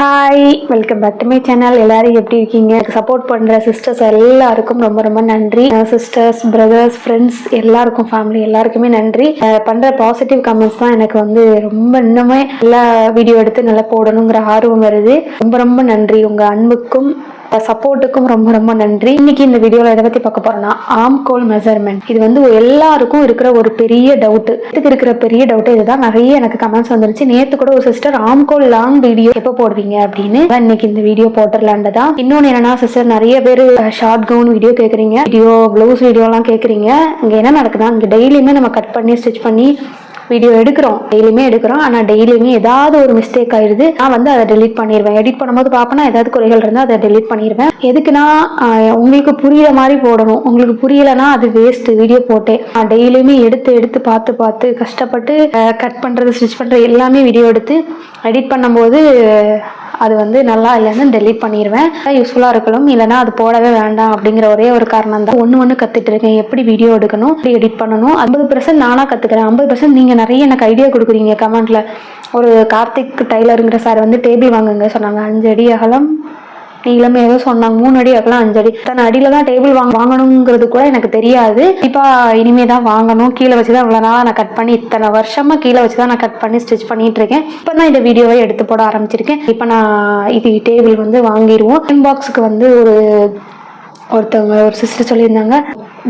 Hi welcome back to my channel எல்லாரும் எப்படி இருக்கீங்க? எனக்கு சப்போர்ட் பண்ணுற சிஸ்டர்ஸ் எல்லாருக்கும் ரொம்ப ரொம்ப நன்றி. சிஸ்டர்ஸ் பிரதர்ஸ் ஃப்ரெண்ட்ஸ் எல்லாருக்கும் ஃபேமிலி எல்லாருக்குமே நன்றி. பண்ணுற பண்ற பாசிட்டிவ் கமெண்ட்ஸ் தான் எனக்கு வந்து ரொம்ப இன்னுமே நல்லா வீடியோ எடுத்து நல்லா போடணுங்கிற ஆர்வம் வருது. ரொம்ப ரொம்ப நன்றி உங்க அன்புக்கும். சப்போர்ட்டுக்கும் ரொம்ப ரொம்ப நன்றி. இன்னைக்கு இந்த வீடியோவில் எதை பற்றி பார்க்க போறோம்னா ஆம்கோல் மெஷர்மெண்ட் இது வந்து எல்லாருக்கும் இருக்கிற ஒரு பெரிய டவுட் இதுக்கு இருக்கிற பெரிய டவுட் இதுதான். நிறைய எனக்கு கமெண்ட்ஸ் வந்துருச்சு. நேற்று கூட ஒரு சிஸ்டர் ஆம்கோல் லாங் வீடியோ எப்போ போடுவீங்க அப்படின்னு. இன்னைக்கு இந்த வீடியோ போட்டுடலான்னு தான் இன்னொன்று என்னன்னா சிஸ்டர் நிறைய பேர் ஷார்ட் கவுன் வீடியோ கேட்குறீங்க வீடியோ ப்ளவுஸ் வீடியோலாம் கேட்குறீங்க இங்கே என்ன நடக்குதுன்னா இங்கே டெய்லியுமே நம்ம கட் பண்ணி ஸ்டிச் பண்ணி வீடியோ எடுக்கிறோம். டெய்லியுமே எடுக்கிறோம். ஆனால் டெய்லியுமே ஏதாவது ஒரு மிஸ்டேக் ஆயிடுது. நான் வந்து அதை டெலிட் பண்ணிடுவேன் எடிட் பண்ணும்போது பார்ப்பேனா ஏதாவது குறைகள் இருந்தால் அதை டெலிட் பண்ணிடுவேன் எதுக்குன்னா உங்களுக்கு புரியிற மாதிரி போடணும். உங்களுக்கு புரியலைன்னா அது வேஸ்ட்டு வீடியோ போட்டேன். நான் டெய்லியுமே எடுத்து எடுத்து பார்த்து பார்த்து கஷ்டப்பட்டு கட் பண்ணுறது ஸ்டிச் பண்ணுறது எல்லாமே வீடியோ எடுத்து எடிட் பண்ணும்போது அது வந்து நல்லா இல்லைன்னு டெலிட் பண்ணிடுவேன் யூஸ்ஃபுல்லாக இருக்கணும். இல்லைன்னா அது போடவே வேண்டாம் அப்படிங்கிற ஒரே ஒரு காரணம் தான். ஒன்று ஒன்று கற்றுட்டு இருக்கேன். எப்படி வீடியோ எடுக்கணும்? எப்படி எடிட் பண்ணணும்? ஐம்பது பர்சன்ட் நானாக கற்றுக்கிறேன் ஐம்பது பர்சன்ட் நீங்கள் நிறைய எனக்கு ஐடியா கொடுக்குறீங்க. கமெண்ட்டில் ஒரு கார்த்திக் டைலருங்கிற சார் வந்து டேபிள் வாங்குங்க சொன்னாங்க. அஞ்சு அடி அகலம் நீளம் ஏதோ சொன்னாங்க மூணு அடி அகலம் அஞ்சு அடி தன் அடியில தான் டேபிள் வாங்க வாங்கணுங்கிறது கூட எனக்கு தெரியாது. இப்போ இனிமே தான் வாங்கணும். கீழே வச்சு தான் இவ்வளோ நாளாக நான் கட் பண்ணி இத்தனை வருஷமா கீழே வச்சு தான் நான் கட் பண்ணி ஸ்டிச் பண்ணிட்டு இருக்கேன். இப்போ தான் இந்த வீடியோவை எடுத்து போட ஆரம்பிச்சிருக்கேன். இப்போ நான் இது டேபிள் வந்து வாங்கிடுவோம். இன்பாக்ஸுக்கு வந்து ஒரு ஒருத்தவங்க ஒரு சிஸ்டர் சொல்லியிருந்தாங்க.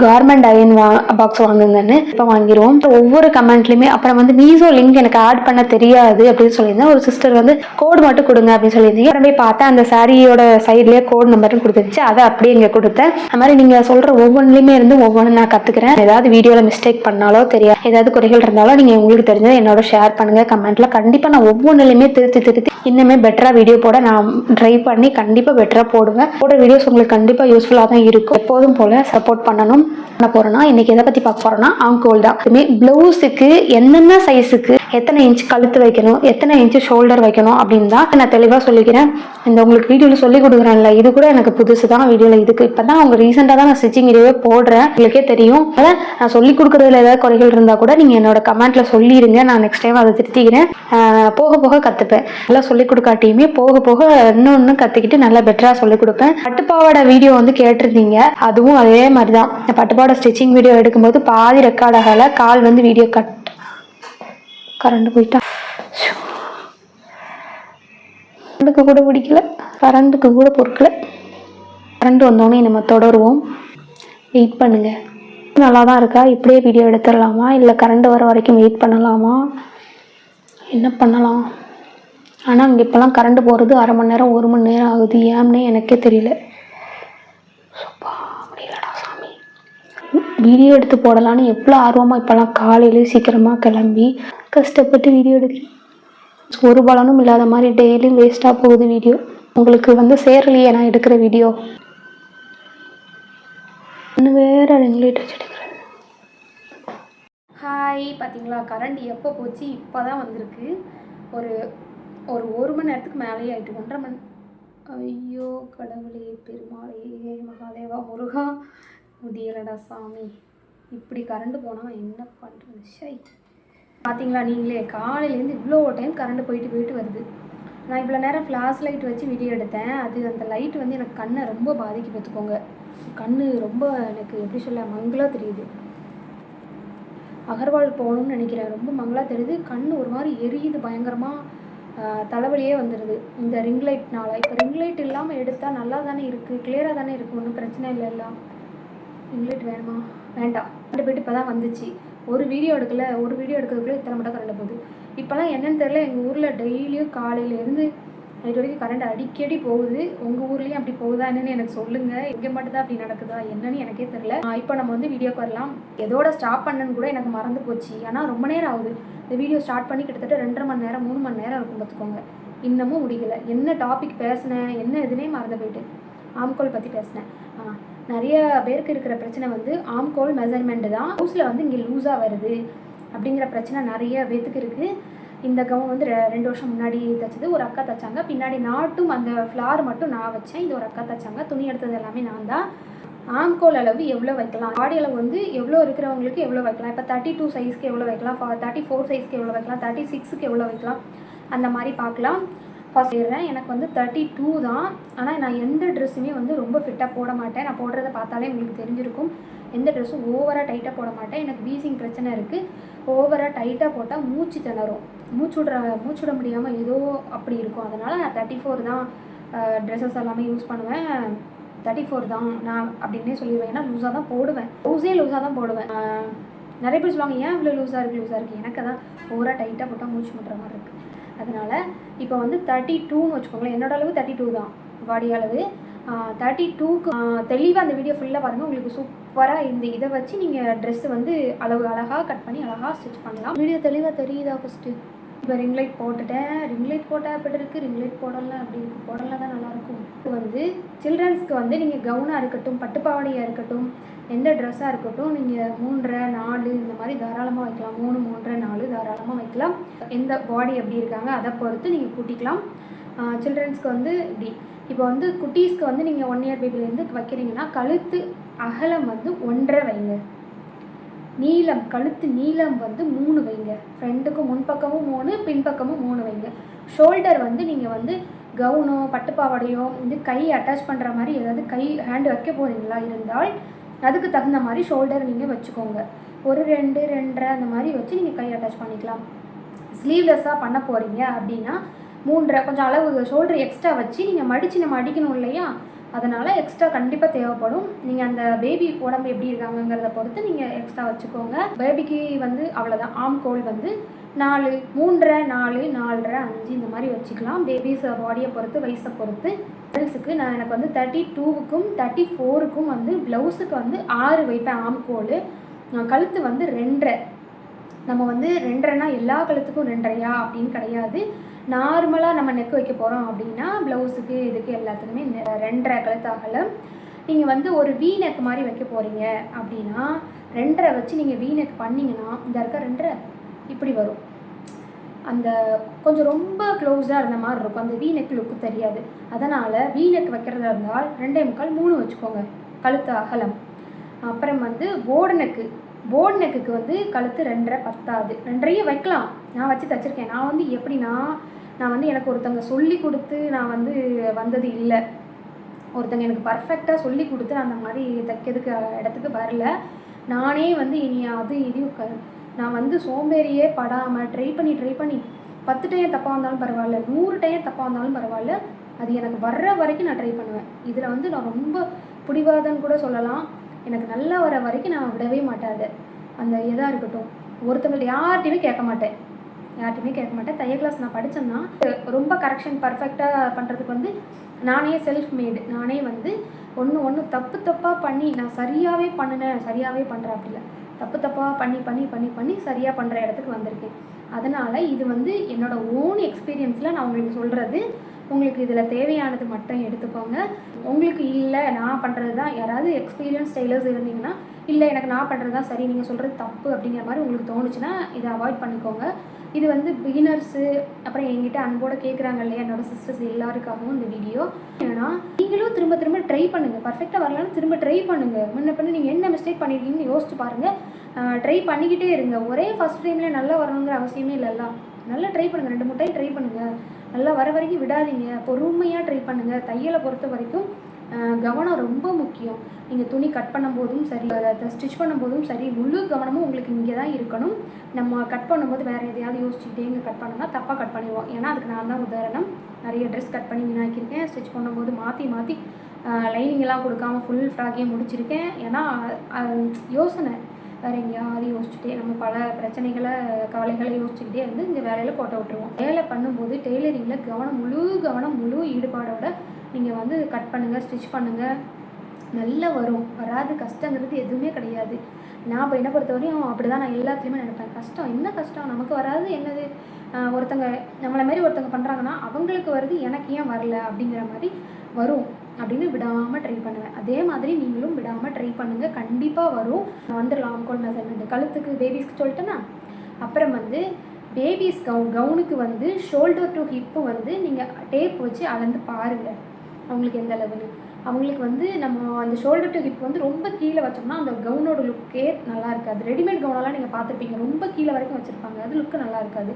கார்மெண்ட் அயன் வா பாக்ஸ் வாங்குங்கன்னு இப்போ வாங்கிடுவோம் இப்போ ஒவ்வொரு கமெண்ட்லையுமே அப்புறம் வந்து மீசோ லிங்க் எனக்கு ஆட் பண்ண தெரியாது அப்படின்னு சொல்லியிருந்தேன். ஒரு சிஸ்டர் வந்து கோடு மட்டும் கொடுங்க அப்படின்னு சொல்லியிருந்தீங்க. அப்புறம் போய் பார்த்தேன் அந்த சாரியோட சைட்லேயே கோட் நம்பரும் கொடுத்துருச்சு அதை அப்படியே இங்கே கொடுத்தேன். அது மாதிரி நீங்கள் சொல்கிற ஒவ்வொன்றுலையுமே இருந்து ஒவ்வொன்று நான் கற்றுக்கிறேன் ஏதாவது வீடியோவில் மிஸ்டேக் பண்ணாலோ தெரியாது ஏதாவது குறைகள் இருந்தாலும் நீங்கள் உங்களுக்கு தெரிஞ்சதை என்னோட ஷேர் பண்ணுங்கள் கமெண்ட்டில் கண்டிப்பாக நான் ஒவ்வொன்றுலையுமே திருத்தி திருத்தி இன்னுமே பெட்டராக வீடியோ போட நான் ட்ரை பண்ணி கண்டிப்பாக பெட்டராக போடுவேன். போடுற வீடியோஸ் உங்களுக்கு கண்டிப்பாக யூஸ்ஃபுல்லாக தான் இருக்கும். எப்போதும் போல் சப்போர்ட் பண்ணணும். பண்ண போறோம்னா இன்னைக்கு எதை பத்தி பார்க்க போறோம்னா ஆங்கோல் தான். இதுமே பிளவுஸுக்கு என்னென்ன சைஸுக்கு எத்தனை இன்ச் கழுத்து வைக்கணும் எத்தனை இன்ச் ஷோல்டர் வைக்கணும் அப்படின்னு தான் நான் தெளிவாக சொல்லிக்கிறேன். இந்த உங்களுக்கு வீடியோவில் சொல்லி கொடுக்குறேன்ல இது கூட எனக்கு புதுசு தான் வீடியோவில் இதுக்கு. இப்போ தான் அவங்க ரீசெண்டாக தான் நான் ஸ்டிச்சிங் வீடியோவே போடுறேன். உங்களுக்கே தெரியும். அதான் நான் சொல்லி கொடுக்குறதுல ஏதாவது குறைகள் இருந்தால் கூட நீங்கள் என்னோட கமெண்ட்ல சொல்லிடுங்க. நான் நெக்ஸ்ட் டைம் அதை திருத்திக்கிறேன். போக போக கற்றுப்பேன் நல்லா சொல்லி கொடுக்காட்டியுமே போக போக இன்னொன்று கற்றுக்கிட்டு நல்லா பெட்டராக சொல்லி கொடுப்பேன். பட்டுப்பாவோட வீடியோ வந்து கேட்டிருந்தீங்க. அதுவும் அதே மாதிரி தான் பட்டுப்பாவாடை ஸ்டிச்சிங் வீடியோ எடுக்கும்போது பாதி ரெக்கார்ட் ஆகலை. கால் வந்து வீடியோ கட் கரண்ட் போயிட்டா. கரண்டுக்கு கூட பிடிக்கல. கரண்டுக்கு கூட பொறுக்கல. கரண்ட் வந்தோடனே நம்ம தொடருவோம். வெயிட் பண்ணுங்கள் நல்லா தான் இருக்கா? இப்படியே வீடியோ எடுத்துடலாமா? இல்லை கரண்ட் வர வரைக்கும் வெயிட் பண்ணலாமா? என்ன பண்ணலாம்? ஆனால் இங்கே இப்போலாம் கரண்ட் போகிறது அரை மணி நேரம் ஒரு மணி நேரம் ஆகுது. ஏன்னே எனக்கே தெரியல. சூப்பா வீடியோ எடுத்து போடலான்னு எவ்வளோ ஆர்வமாக இப்போலாம் காலையிலே சீக்கிரமாக கிளம்பி கஷ்டப்பட்டு வீடியோ எடுக்கிறேன். ஒரு பலனும் இல்லாத மாதிரி டெய்லியும் வேஸ்ட்டாக போகுது வீடியோ உங்களுக்கு வந்து சேரலையே நான் எடுக்கிற வீடியோ இன்னும் வேற ரெகுலேட் வச்சு எடுக்கிறேன் ஹாய் பார்த்தீங்களா கரண்ட் எப்போ போச்சு? இப்போ தான் வந்திருக்கு. ஒரு ஒரு ஒரு மணி நேரத்துக்கு மேலேயே ஆகிட்டு ஒன்றரை மணி ஐயோ கடவுளே பெருமாளே மகாதேவா முருகா. முதியலடா சாமி. இப்படி கரண்ட் போனால் என்ன பண்ணுறது ஷை. பார்த்தீங்களா நீங்களே காலையிலேருந்து இவ்வளோ டைம் கரண்ட் போயிட்டு போயிட்டு வருது. நான் இவ்வளோ நேரம் ஃப்ளாஷ் லைட் வச்சு வீடியோ எடுத்தேன். அது அந்த லைட் வந்து எனக்கு கண்ணை ரொம்ப பாதிக்கு பார்த்துக்கோங்க கண் ரொம்ப எனக்கு எப்படி சொல்ல மங்கலாக தெரியுது. அகர்வால் போகணும்னு நினைக்கிறேன். ரொம்ப மங்கலாக தெரியுது. கண் ஒரு மாதிரி எரியுது பயங்கரமாக தலைவலியே வந்துடுது இந்த ரிங் லைட்னால இப்போ ரிங் லைட் இல்லாமல் எடுத்தால் நல்லா தானே இருக்குது கிளியராக தானே இருக்குது ஒன்றும் பிரச்சனை இல்லை எல்லாம் லைட் வேணுமா? வேண்டாம். ரெண்டு போயிட்டு இப்போ தான் வந்துச்சு. ஒரு வீடியோ எடுக்கல ஒரு வீடியோ எடுக்கிறதுக்குள்ளே இத்தனை மட்டும் கரண்ட் போகுது. இப்போலாம் என்னன்னு தெரியல எங்கள் ஊரில் டெய்லியும் காலையிலேருந்து நைட் வரைக்கும் கரண்ட் அடிக்கடி போகுது. உங்கள் ஊர்லேயும் அப்படி போகுதா என்னன்னு எனக்கு சொல்லுங்கள் இங்கே மட்டும்தான் அப்படி நடக்குதா என்னன்னு எனக்கே தெரில இப்போ நம்ம வந்து வீடியோக்கு வரலாம். எதோட ஸ்டாப் பண்ணன்னு கூட எனக்கு மறந்து போச்சு. ஆனால் ரொம்ப நேரம் ஆகுது. இந்த வீடியோ ஸ்டார்ட் பண்ணி கிட்டத்தட்ட ரெண்டரை மணி நேரம் மூணு மணி நேரம் இருக்கும் பார்த்துக்கோங்க. இன்னமும் முடியல என்ன டாபிக் பேசினேன் என்ன எதுனே மறந்து போயிட்டு ஆம்கோல் பற்றி பேசினேன். ஆ நிறைய பேருக்கு இருக்கிற பிரச்சனை வந்து ஆம்கோல் மெசர்மெண்ட்டு தான். ஹவுஸில் வந்து இங்கே லூஸாக வருது அப்படிங்கிற பிரச்சனை நிறைய பேத்துக்கு இருக்குது இந்த கவுன் வந்து ரெ- ரெண்டு வருஷம் முன்னாடி தைச்சது ஒரு அக்கா தைச்சாங்க. பின்னாடி நாட்டும் அந்த ஃப்ளார் மட்டும் நான் வச்சேன். இது ஒரு அக்கா தைச்சாங்க. துணி எடுத்தது எல்லாமே நான் தான். ஆம்கோல் அளவு எவ்வளோ வைக்கலாம்? பாடி அளவு வந்து எவ்வளோ இருக்கிறவங்களுக்கு எவ்வளோ வைக்கலாம்? இப்போ தேர்ட்டி டூ சைஸ்க்கு எவ்வளோ வைக்கலாம்? தேர்ட்டி ஃபோர் சைஸ்க்கு எவ்வளோ வைக்கலாம்? தேர்ட்டி சிக்ஸுக்கு எவ்வளோ வைக்கலாம்? அந்த மாதிரி பார்க்கலாம். ஃபஸ்ட் ஏறுறேன் எனக்கு வந்து தேர்ட்டி டூ தான். ஆனால் நான் எந்த ட்ரெஸ்ஸுமே வந்து ரொம்ப ஃபிட்டாக போட மாட்டேன். நான் போடுறத பார்த்தாலே உங்களுக்கு தெரிஞ்சிருக்கும். எந்த ட்ரெஸ்ஸும் ஓவராக டைட்டாக போட மாட்டேன். எனக்கு வீசிங் பிரச்சனை இருக்குது ஓவராக டைட்டாக போட்டால் மூச்சு திணறும். மூச்சு விடுற மூச்சு விட முடியாமல் ஏதோ அப்படி இருக்கும். அதனால் நான் தேர்ட்டி ஃபோர் தான் ட்ரெஸ்ஸஸ் எல்லாமே யூஸ் பண்ணுவேன். தேர்ட்டி ஃபோர் தான் நான் அப்படின்னே சொல்லிடுவேன். ஏன்னா லூஸாக தான் போடுவேன். லூஸே லூஸாக தான் போடுவேன். நிறைய பேர் சொல்லுவாங்க ஏன் இவ்வளோ லூஸாக இருக்குது லூஸாக இருக்குது எனக்கு தான் ஓவராக டைட்டாக போட்டால் மூச்சு முட்டுற மாதிரி இருக்குது அதனால் இப்போ வந்து தேர்ட்டி டூன்னு வச்சுக்கோங்களேன். என்னோட அளவு தேர்ட்டி டூ தான். பாடி அளவு. தேர்ட்டி டூக்கு தெளிவாக அந்த வீடியோ ஃபுல்லாக பாருங்கள் உங்களுக்கு சூப்பராக இந்த இதை வச்சு நீங்கள் ட்ரெஸ்ஸு வந்து அளவு அழகாக கட் பண்ணி அழகாக ஸ்டிச் பண்ணலாம். வீடியோ தெளிவாக தெரியுதா ஃபஸ்ட்டு இப்போ ரிங் லைட் போட்டுட்டேன். ரிங் லைட் போட்டால் எப்படி இருக்குது ரிங் லைட் போடலை அப்படி போடல தான் நல்லாயிருக்கும் இப்போ வந்து சில்ட்ரன்ஸ்க்கு வந்து நீங்கள் கவுனாக இருக்கட்டும் பட்டுப்பாவாடையாக இருக்கட்டும் எந்த ட்ரெஸ்ஸாக இருக்கட்டும் நீங்கள் மூன்றரை நாலு இந்த மாதிரி தாராளமாக வைக்கலாம். மூணு மூன்றரை நாலு தாராளமாக வைக்கலாம். எந்த பாடி எப்படி இருக்காங்க அதை பொறுத்து நீங்கள் கூட்டிக்கலாம். சில்ட்ரன்ஸ்க்கு வந்து இப்படி. இப்போ வந்து குட்டீஸ்க்கு வந்து நீங்கள் ஒன் இயர் பேபிலேருந்து வைக்கிறீங்கன்னா கழுத்து அகலம் வந்து ஒன்றரை வைங்க. நீளம் கழுத்து நீளம் வந்து மூணு வைங்க. ஃப்ரெண்டுக்கும் முன்பக்கமும் மூணு பின்பக்கமும் மூணு வைங்க. ஷோல்டர் வந்து நீங்கள் வந்து கவுனோ பட்டுப்பாவடையோ வந்து கை அட்டாச் பண்ணுற மாதிரி ஏதாவது கை ஹேண்டு வைக்க போகிறீங்களா இருந்தால் அதுக்கு தகுந்த மாதிரி ஷோல்டர் நீங்கள் வச்சுக்கோங்க. ஒரு ரெண்டு ரெண்டரை அந்த மாதிரி வச்சு நீங்கள் கை அட்டாச் பண்ணிக்கலாம். ஸ்லீவ்லெஸ்ஸாக பண்ண போகிறீங்க அப்படின்னா மூன்றரை கொஞ்சம் அளவு ஷோல்டர் எக்ஸ்ட்ரா வச்சு நீங்கள் மடித்து நம்ம அடிக்கணும் இல்லையா? அதனால் எக்ஸ்ட்ரா கண்டிப்பாக தேவைப்படும். நீங்கள் அந்த பேபி உடம்பு எப்படி இருக்காங்கங்கிறத பொறுத்து நீங்கள் எக்ஸ்ட்ரா வச்சுக்கோங்க. பேபிக்கு வந்து அவ்வளோதான் ஆம் கோல் வந்து நாலு மூன்றரை நாலு நாலரை அஞ்சு இந்த மாதிரி வச்சுக்கலாம். பேபிஸ் பாடியை பொறுத்து வயசை பொறுத்து. கேர்ள்ஸுக்கு நான் எனக்கு வந்து தேர்ட்டி டூவுக்கும் தேர்ட்டி ஃபோருக்கும் வந்து ப்ளவுஸுக்கு வந்து ஆறு வைப்பேன் ஆம் கோல் கழுத்து வந்து ரெண்டரை. நம்ம வந்து ரெண்டரைனா எல்லா கழுத்துக்கும் ரெண்டரையா அப்படின்னு கிடையாது. நார்மலாக நம்ம நெக் வைக்க போகிறோம் அப்படின்னா ப்ளவுஸுக்கு இதுக்கு எல்லாத்துக்குமே ரெண்டரை கழுத்து அகலம். நீங்கள் வந்து ஒரு வீ நெக் மாதிரி வைக்க போகிறீங்க அப்படின்னா ரெண்டரை வச்சு நீங்கள் வீ நெக் பண்ணிங்கன்னா இந்த இருக்க ரெண்டரை இப்படி வரும். அந்த கொஞ்சம் ரொம்ப க்ளோஸாக இருந்த மாதிரி இருக்கும். அந்த வீ நெக் லுக்கு தெரியாது. அதனால் வீ நெக் வைக்கிறதா இருந்தால் ரெண்டே முக்கால் மூணு வச்சுக்கோங்க. கழுத்து அகலம். அப்புறம் வந்து போர்டு நெக்கு போர்டு நெக்குக்கு வந்து கழுத்து ரெண்டரை பத்தாது. ரெண்டரையும் வைக்கலாம். நான் வச்சு தச்சிருக்கேன். நான் வந்து எப்படின்னா நான் வந்து எனக்கு ஒருத்தங்க சொல்லி கொடுத்து நான் வந்து வந்தது இல்லை. ஒருத்தங்க எனக்கு பர்ஃபெக்டாக சொல்லி கொடுத்து அந்த மாதிரி தைக்கிறதுக்கு இடத்துக்கு வரல. நானே வந்து இனி அது இது நான் வந்து சோம்பேறியே படாமல் ட்ரை பண்ணி ட்ரை பண்ணி பத்து டைம் தப்பாக வந்தாலும் பரவாயில்ல நூறு டைம் தப்பாக வந்தாலும் பரவாயில்ல அது எனக்கு வர்ற வரைக்கும் நான் ட்ரை பண்ணுவேன். இதில் வந்து நான் ரொம்ப பிடிவாதன்னு கூட சொல்லலாம். எனக்கு நல்லா வர வரைக்கும் நான் விடவே மாட்டாது. அந்த இதாக இருக்கட்டும். ஒருத்தவங்கள்ட்ட யார்கிட்டையுமே கேட்க மாட்டேன். யார்கிட்டையுமே கேட்க மாட்டேன். தையல் கிளாஸ் நான் படித்தேன்னா ரொம்ப கரெக்ஷன் பர்ஃபெக்டாக பண்ணுறதுக்கு வந்து நானே செல்ஃப் மேடு நானே வந்து ஒன்று ஒன்று தப்பு தப்பாக பண்ணி நான் சரியாகவே பண்ணினேன். சரியாகவே பண்ணுறேன் அப்படி இல்லை. தப்பு தப்பாக பண்ணி பண்ணி பண்ணி பண்ணி சரியாக பண்ணுற இடத்துக்கு வந்திருக்கேன். அதனால் இது வந்து என்னோடய ஓன் எக்ஸ்பீரியன்ஸில் நான் உங்களுக்கு சொல்கிறது உங்களுக்கு இதில் தேவையானது மட்டும் எடுத்துக்கோங்க. உங்களுக்கு இல்லை நான் பண்ணுறது தான் யாராவது எக்ஸ்பீரியன்ஸ் டெய்லர்ஸ் இருந்தீங்கன்னா இல்லை எனக்கு நான் பண்ணுறது தான் சரி நீங்கள் சொல்கிறது தப்பு அப்படிங்கிற மாதிரி உங்களுக்கு தோணுச்சுன்னா இதை அவாய்ட் பண்ணிக்கோங்க. இது வந்து பிகினர்ஸு அப்புறம் என்கிட்ட அன்போடு கேட்குறாங்க இல்லையா என்னோடய சிஸ்டர்ஸ் எல்லாருக்காகவும் இந்த வீடியோ ஏன்னா நீங்களும் திரும்ப திரும்ப ட்ரை பண்ணுங்கள் பர்ஃபெக்டாக வரலன்னு திரும்ப ட்ரை பண்ணுங்கள் முன்ன பின்ன நீங்கள் என்ன மிஸ்டேக் பண்ணியிருக்கீங்கன்னு யோசிச்சு பாருங்கள் ட்ரை பண்ணிக்கிட்டே இருங்க. ஒரே ஃபஸ்ட் டைமில் நல்லா வரணுங்கிற அவசியமே இல்லைல்ல. நல்லா ட்ரை பண்ணுங்கள் ரெண்டு மூணு டைம் ட்ரை பண்ணுங்கள் நல்லா வர வரைக்கும் விடாதீங்க. பொறுமையாக ட்ரை பண்ணுங்கள் தையலை பொறுத்த வரைக்கும் கவனம் ரொம்ப முக்கியம். நீங்கள் துணி கட் பண்ணும்போதும் சரி அதை ஸ்டிச் பண்ணும்போதும் சரி முழு கவனமும் உங்களுக்கு இங்கே தான் இருக்கணும். நம்ம கட் பண்ணும்போது வேறு எதையாவது யோசிச்சுக்கிட்டே இங்கே கட் பண்ணோம்னா தப்பாக கட் பண்ணிடுவோம். ஏன்னா அதுக்கு நான் தான் உதாரணம். நிறைய ட்ரெஸ் கட் பண்ணி வீணாக்கியிருக்கேன். ஸ்டிச் பண்ணும்போது மாற்றி மாற்றி லைனிங்கெல்லாம் கொடுக்காமல் கொடுக்காம ஃபுல் ஃப்ராக்கையும் முடிச்சிருக்கேன். ஏன்னா யோசனை. வேறு எங்கேயாவது யோசிச்சுட்டே நம்ம பல பிரச்சனைகளை கவலைகளை யோசிச்சுக்கிட்டே இருந்து இந்த வேலையில் போட்ட விட்டுருவோம். வேலை பண்ணும்போது டெய்லரிங்கில் கவனம் முழு கவனம் முழு ஈடுபாடோட நீங்கள் வந்து கட் பண்ணுங்கள் ஸ்டிச் பண்ணுங்கள் நல்லா வரும். வராது கஷ்டங்கிறது எதுவுமே கிடையாது. நான் இப்போ என்ன பொறுத்தவரையும் அப்படி தான் நான் எல்லாத்துலேயுமே நினைப்பேன். கஷ்டம் என்ன கஷ்டம்? நமக்கு வராது என்னது? ஒருத்தங்க நம்மளை மாதிரி ஒருத்தங்க பண்ணுறாங்கன்னா அவங்களுக்கு வருது எனக்கு ஏன் வரல? அப்படிங்கிற மாதிரி வரும் அப்படின்னு விடாமல் ட்ரை பண்ணுவேன். அதே மாதிரி நீங்களும் விடாமல் ட்ரை பண்ணுங்கள் கண்டிப்பாக வரும். வந்துடலாம் கொள் மெசர்மெண்ட் கழுத்துக்கு பேபிஸ்க்கு சொல்லிட்டேன்னா? அப்புறம் வந்து பேபிஸ் கவுன் கவுனுக்கு வந்து ஷோல்டர் டு ஹிப்பு வந்து நீங்கள் டேப் வச்சு அளந்து பாருங்கள் அவங்களுக்கு எந்த அளவுன்னு. அவங்களுக்கு வந்து நம்ம அந்த ஷோல்டர் டு ஹிப் வந்து ரொம்ப கீழே வச்சோம்னா அந்த கவுனோட லுக்கே நல்லா இருக்காது. ரெடிமேட் கவுனெல்லாம் நீங்கள் பார்த்துருப்பீங்க. ரொம்ப கீழே வரைக்கும் வச்சுருப்பாங்க. அது லுக்கு நல்லா இருக்காது.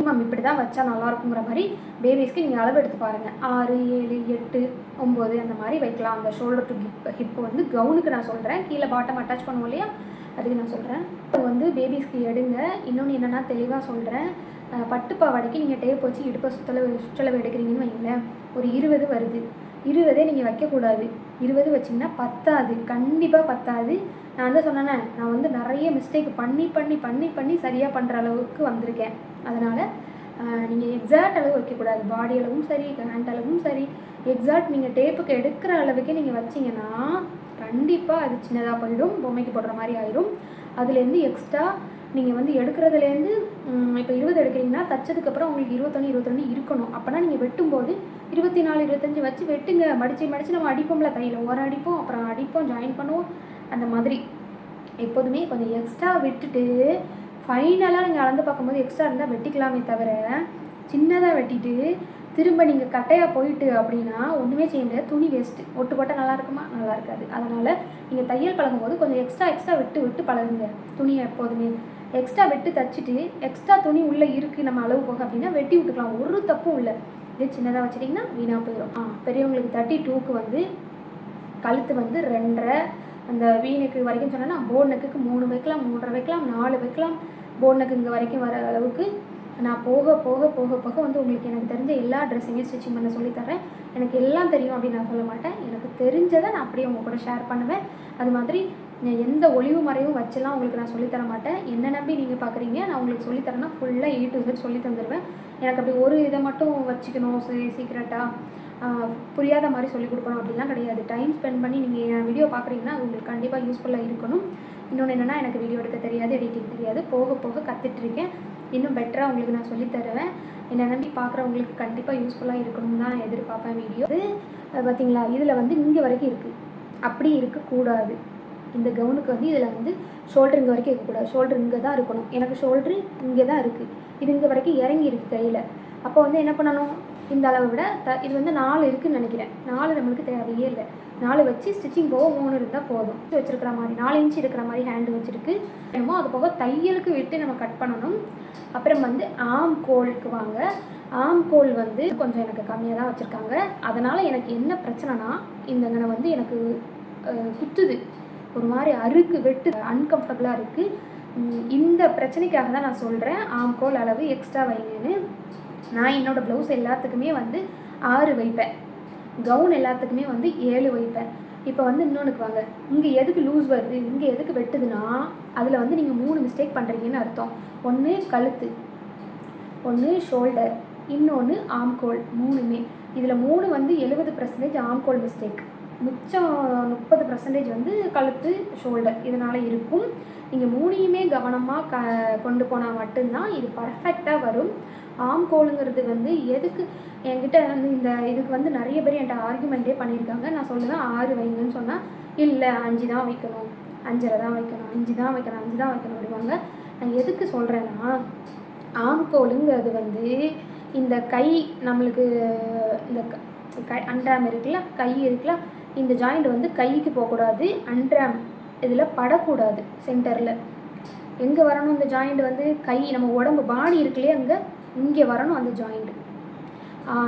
மேம் இப்படி தான் வச்சா நல்லா இருக்குங்கிற மாதிரி பேபிஸ்க்கு நீங்கள் அளவு எடுத்து பாருங்கள் ஆறு ஏழு எட்டு ஒம்பது அந்த மாதிரி வைக்கலாம். அந்த ஷோல்டர் டு ஹிப் ஹிப்பு வந்து கவுனுக்கு நான் சொல்கிறேன் கீழே பாட்டம் அட்டாச் பண்ணுவோம் இல்லையா? அதுக்கு நான் சொல்கிறேன் இப்போ வந்து பேபிஸ்க்கு எடுங்க. இன்னொன்று என்னென்னா தெளிவாக சொல்கிறேன் பட்டு பாவாடைக்கு நீங்கள் டேப் வச்சு இடுப்பை சுற்றளவு சுற்றளவு எடுக்கிறீங்கன்னு வைங்களேன். ஒரு இருபது வருது. இருபதே நீங்கள் வைக்கக்கூடாது. இருபது வச்சிங்கன்னா பத்தாது. கண்டிப்பாக பத்தாது. நான் வந்து சொன்னேனே நான் வந்து நிறைய மிஸ்டேக் பண்ணி பண்ணி பண்ணி பண்ணி சரியாக பண்ணுற அளவுக்கு வந்திருக்கேன். அதனால் நீங்கள் எக்ஸாக்ட் அளவு வைக்கக்கூடாது. பாடி அளவும் சரி ஹேண்ட் அளவும் சரி. எக்ஸாக்ட் நீங்கள் டேப்புக்கு எடுக்கிற அளவுக்கே நீங்கள் வச்சிங்கன்னா கண்டிப்பாக அது சின்னதாக போயிடும். பொம்மைக்கு போடுற மாதிரி ஆயிடும் அதுலேருந்து எக்ஸ்ட்ரா நீங்கள் வந்து எடுக்கிறதுலேருந்து இப்போ இருபது எடுக்கிறீங்கன்னா தச்சதுக்கப்புறம் உங்களுக்கு இருபத்தொன்று இருபத்தொன்று இருக்கணும். அப்போனா நீங்கள் வெட்டும்போது இருபத்தி நாலு இருபத்தஞ்சி வச்சு வெட்டுங்க. மடித்து மடித்து நம்ம அடிப்போம்ல கையில். ஓரம் அடிப்போம் அப்புறம் அடிப்போம் ஜாயின் பண்ணுவோம். அந்த மாதிரி. எப்போதுமே கொஞ்சம் எக்ஸ்ட்ரா விட்டுட்டு ஃபைனலாக நீங்கள் அளந்து பார்க்கும்போது எக்ஸ்ட்ரா இருந்தால் வெட்டிக்கலாமே தவிர சின்னதாக வெட்டிட்டு திரும்ப நீங்கள் கட்டையாக போயிட்டு அப்படின்னா ஒன்றுமே செய்ய முடியாது துணி வேஸ்ட்டு ஒட்டு போட்டால் நல்லா இருக்குமா? நல்லா இருக்காது. அதனால் நீங்கள் தையல் பழகும்போது கொஞ்சம் எக்ஸ்ட்ரா எக்ஸ்ட்ரா விட்டு விட்டு பழகுங்க. துணியை எப்போதுமே. எக்ஸ்ட்ரா வெட்டு தச்சுட்டு எக்ஸ்ட்ரா துணி உள்ளே இருக்குது நம்ம அளவு போக அப்படின்னா வெட்டி விட்டுக்கலாம். ஒரு தப்பும் இல்லை. இதே சின்னதாக வச்சுட்டிங்கன்னா வீணாக போயிடும் ஆ பெரியவங்களுக்கு தேர்ட்டி டூக்கு வந்து கழுத்து வந்து ரெண்டரை. அந்த வீணுக்கு வரைக்கும் சொன்னேன்னா போன் நெக்குக்கு மூணு வைக்கலாம் மூன்றரை வைக்கலாம் நாலு வைக்கலாம். போன் நெக்கு இங்கே வரைக்கும் வர அளவுக்கு நான் போக போக போக போக வந்து உங்களுக்கு எனக்கு தெரிஞ்ச எல்லா ட்ரெஸ்ஸையுமே ஸ்டிச்சிங் பண்ண சொல்லித்தரேன் எனக்கு எல்லாம் தெரியும் அப்படின்னு நான் சொல்ல மாட்டேன். எனக்கு தெரிஞ்சதை நான் அப்படியே உங்கள் கூட ஷேர் பண்ணுவேன். அது மாதிரி எந்த ஒளிவு மறைவும் வச்செல்லாம் உங்களுக்கு நான் சொல்லித்தர மாட்டேன். என்ன நம்பி நீங்கள் பார்க்குறீங்க நான் உங்களுக்கு சொல்லித்தரேன்னா ஃபுல்லாக ஏ டு Z சொல்லி தந்துடுவேன் எனக்கு அப்படி ஒரு இதை மட்டும் வச்சுக்கணும் சீக்கிரட்டாக புரியாத மாதிரி சொல்லி கொடுக்கணும் அப்படிலாம் கிடையாது. டைம் ஸ்பெண்ட் பண்ணி நீங்கள் என் வீடியோ பார்க்குறீங்கன்னா அது உங்களுக்கு கண்டிப்பாக யூஸ்ஃபுல்லாக இருக்கணும். இன்னொன்று என்னென்னா எனக்கு வீடியோ எடுக்க தெரியாது எடிட்டிங் தெரியாது. போக போக கற்றுட்ருக்கேன் இன்னும் பெட்டராக உங்களுக்கு நான் சொல்லித் தருவேன். என்னை நம்பி பார்க்குறவங்களுக்கு கண்டிப்பாக யூஸ்ஃபுல்லாக இருக்கணும் தான் நான் எதிர்பார்ப்பேன் வீடியோ அது பார்த்தீங்களா இதில் வந்து இங்கே வரைக்கும் இருக்குது அப்படி இருக்கக்கூடாது. இந்த கவுனுக்கு வந்து இதில் வந்து ஷோல்டர் இங்கே வரைக்கும் இருக்கக்கூடாது. ஷோல்டர் இங்கே தான் இருக்கணும். எனக்கு ஷோல்ட்ரு இங்கே தான் இருக்குது இது இங்கே வரைக்கும் இறங்கி இருக்குது கையில். அப்போ வந்து என்ன பண்ணணும்? இந்த அளவை விட த இது வந்து நாலு இருக்குன்னு நினைக்கிறேன். நாலு நம்மளுக்கு தேவையே இல்லை. நாலு வச்சு ஸ்டிச்சிங் போக மூணு இருந்தால் போதும். வச்சுருக்கிற மாதிரி நாலு இன்ச்சு இருக்கிற மாதிரி ஹேண்டு வச்சுருக்கு. என்னமோ அது போக தையலுக்கு விட்டு நம்ம கட் பண்ணணும். அப்புறம் வந்து ஆம் கோலுக்கு வாங்க. ஆம் கோல் வந்து கொஞ்சம் எனக்கு கம்மியாக தான் வச்சுருக்காங்க. அதனால் எனக்கு என்ன பிரச்சனைனா இந்த வந்து எனக்கு குத்துது. ஒரு மாதிரி அறுக்கு வெட்டு அன்கம்ஃபர்டபுளாக இருக்குது இந்த பிரச்சனைக்காக தான் நான் சொல்கிறேன் ஆம் கோல் அளவு எக்ஸ்ட்ரா வைங்கன்னு. நான் என்னோடய ப்ளவுஸ் எல்லாத்துக்குமே வந்து ஆறு வைப்பேன். கவுன் எல்லாத்துக்குமே வந்து ஏழு வைப்பேன். இப்போ வந்து இன்னொன்றுக்கு வாங்க. இங்கே எதுக்கு லூஸ் வருது? இங்கே எதுக்கு வெட்டுதுன்னா அதில் வந்து நீங்கள் மூணு மிஸ்டேக் பண்ணுறீங்கன்னு அர்த்தம். ஒன்று கழுத்து ஒன்று ஷோல்டர் இன்னொன்று ஆம்கோல் மூணுமே. இதில் மூணு வந்து எழுபது பர்சன்டேஜ் ஆம்கோல் மிஸ்டேக் மிச்சம் முப்பது பர்சன்டேஜ் வந்து கழுத்து ஷோல்டர் இதனால் இருக்கும். நீங்கள் மூணையுமே கவனமாக க கொண்டு போனால் மட்டும்தான் இது பர்ஃபெக்டாக வரும். ஆம்கோலுங்கிறது வந்து எதுக்கு என்கிட்ட வந்து இந்த இதுக்கு வந்து நிறைய பேர் என்கிட்ட ஆர்குமெண்ட்டே பண்ணியிருக்காங்க. நான் சொல்லுவேன் ஆறு வைங்கன்னு சொன்னால் இல்லை அஞ்சு தான் வைக்கணும். அஞ்சரை தான் வைக்கணும். அஞ்சு தான் வைக்கணும். அஞ்சு தான் வைக்கணும் அப்படிவாங்க நான் எதுக்கு சொல்கிறேன்னா ஆம்கோலுங்கிறது வந்து இந்த கை நம்மளுக்கு இந்த க- கை இருக்குல்ல கை இருக்குல்ல இந்த ஜாயிண்ட் வந்து கைக்கு போகக்கூடாது அண்ட்ராம் இதில் படக்கூடாது சென்டரில் எங்கே வரணும் இந்த ஜாயிண்ட் வந்து? கை நம்ம உடம்பு பாடி இருக்குல்லையே அங்கே இங்கே வரணும் அந்த ஜாயிண்ட்